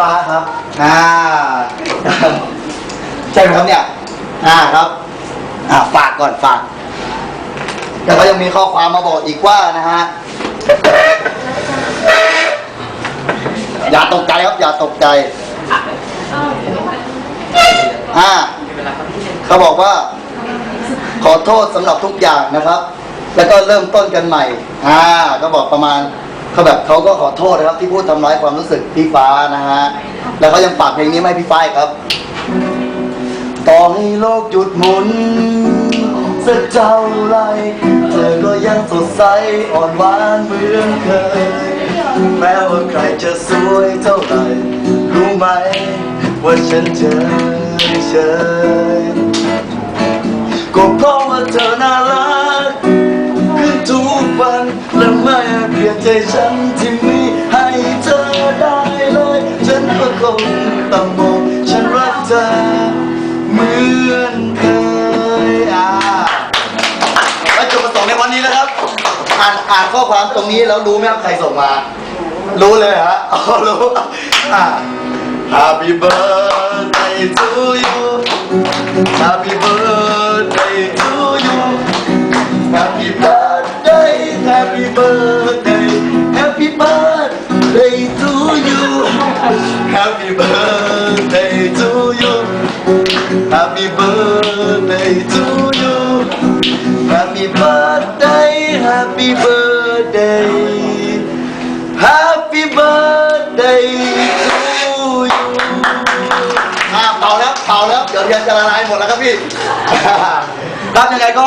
ฟ้าครับ อ่า ใช่ไหมครับเนี่ย อ่าครับ อ่าฝากก่อนฝาก แล้วก็ยังมีข้อความมาบอกอีกว่านะฮะ อย่าตกใจครับ อย่าตกใจ อ่า เขาบอกว่า ขอโทษสำหรับทุกอย่างนะครับ แล้วก็เริ่มต้นกันใหม่ อ่า ก็บอกประมาณ เขาแบบเขาก็ขอโทษนะครับที่พูดทำร้ายความรู้สึกพี่ฟ้านะฮะ แล้วก็ยังฝากเพลงนี้มาให้พี่ฟ้าอีกครับ ต่อให้โลกหยุดหมุนสักเท่าไร เธอก็ยังสดใสอ่อนหวานเหมือนเคย แม้ว่าใครจะสวยเท่าไหร่ รู้ไหม ว่าฉันเฉยเฉยก็เพราะว่าเธอน่ารัก เปลี่ยนใจฉันที่มีให้เธอได้เลย ฉันก็คงต้องบอกฉันรักเธอเหมือนเคยอ่าและจุดประสงค์ในวันนี้นะครับ อ่านอ่านข้อความตรงนี้แล้วรู้ไหมครับใครส่งมา รู้เลยฮะอ๋อรู้อ่า Happy birthday to you Happy birthday to you Happy birthday, happy birthday, Happy birthday to you. Happy birthday to you. Happy birthday, happy birthday. Happy birthday to you. อ่าเป่าแล้วเป่าแล้วเดี๋ยวเทียนจะละลายหมดแล้วครับพี่ ครับยังไงก็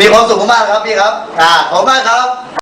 มีความสุขมากๆครับพี่ครับอ่าขอบคุณมากครับ